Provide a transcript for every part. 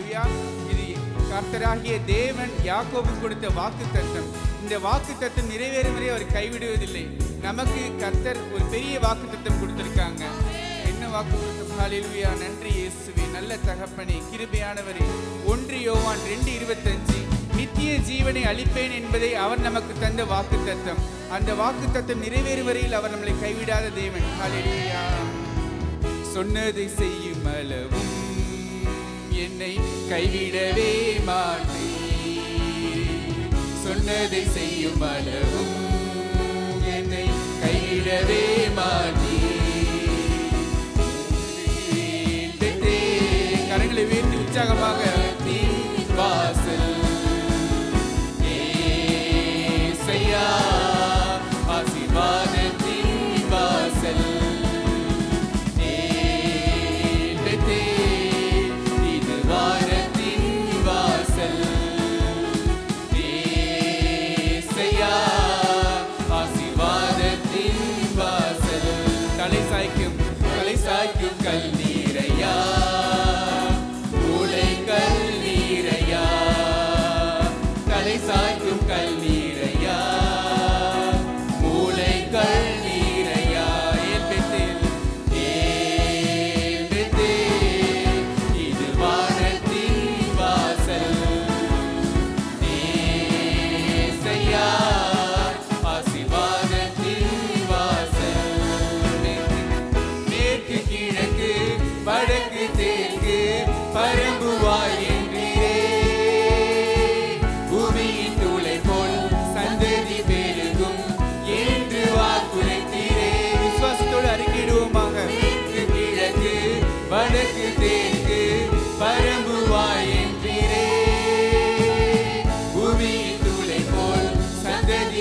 Hallelujah இது கர்த்தராகிய தேவன் யாக்கோபு கொடுத்த வாக்கு தத்தம் இந்த வாக்கு தத்தம் நிறைவேறும் வரை அவர் கைவிடுவதில்லை. நமக்கு கர்த்தர் ஒரு பெரிய வாக்கு தத்தம் கொடுத்துருக்காங்க. என்ன வாக்கு தத்தம் ஹலெலுயா நன்றி இயேசுவே. நல்ல தகப்பனே கிருபையானவரே. ஒன்று யோவான் ரெண்டு இருபத்தஞ்சு. நித்திய ஜீவனை அளிப்பேன் என்பதை அவர் நமக்கு தந்த வாக்கு தத்தம் அந்த வாக்கு தத்தம் நிறைவேறும் வரையில் அவர் நம்மளை கைவிடாத தேவன். சொன்னதை செய்யும் அளவும் என்னை கைவிடவே மாட்டே சொன்னதை செய்யும் அளவும்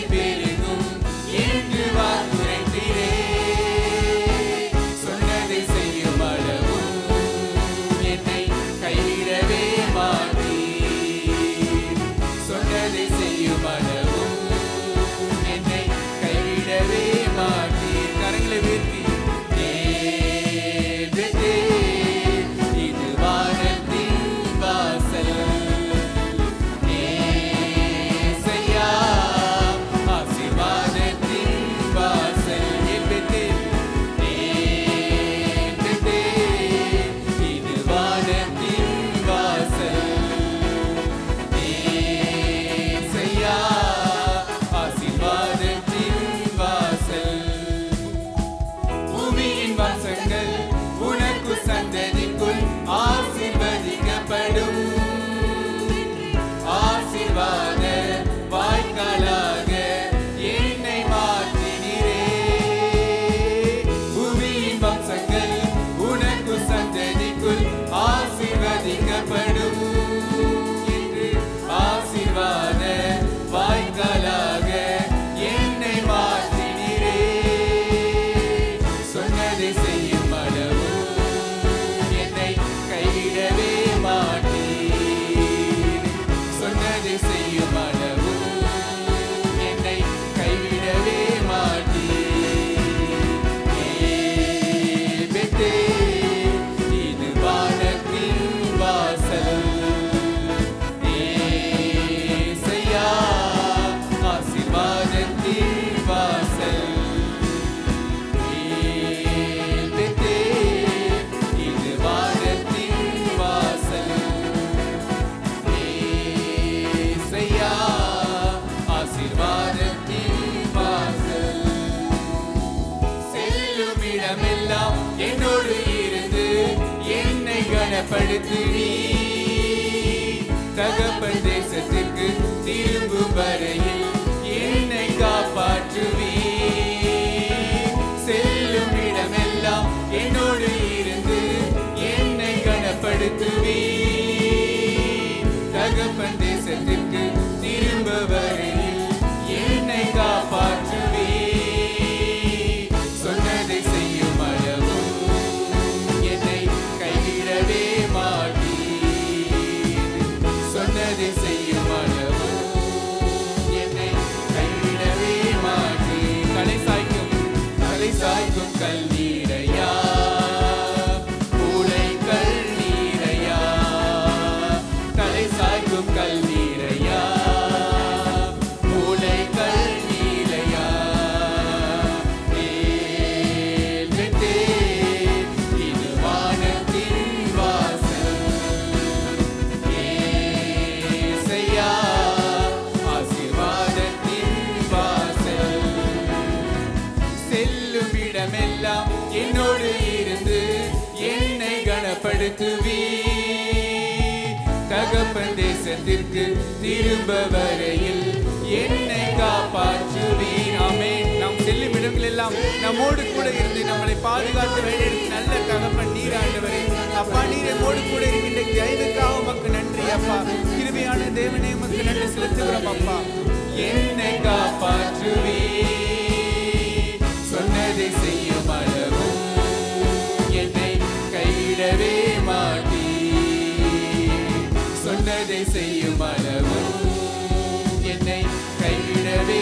be. mean, but to descer. செல்லும் இடமெல்லாம் என்னோடு இருந்து என்னை கனப்படுத்தினி தகப்பன் தேசத்திற்கு திரும்பும் வரையில் என்னை காப்பாற்றுவி எல்லாம் என்னோடு இருந்து என்னை கனப்படுத்துவீ தகப்பன் தேசத்திற்கு திரும்ப வரையில் என்னை காப்பாற்றுவீ ஆமே நம் செல்லும் இடங்கள் எல்லாம் நம்மோடு கூட இருந்து நம்மளை பாதுகாத்து வேண்டிய நல்ல தகப்பன் நீராண்டவரே. அப்பா நீர் எம்மோடு கூட இருக்கின்ற தயவுக்காக உமக்கு நன்றி அப்பா. கிருமையான தேவனே உமக்கு நன்றி செலுத்துகிறோம் அப்பா. மனமும் என்னை கைவிடவே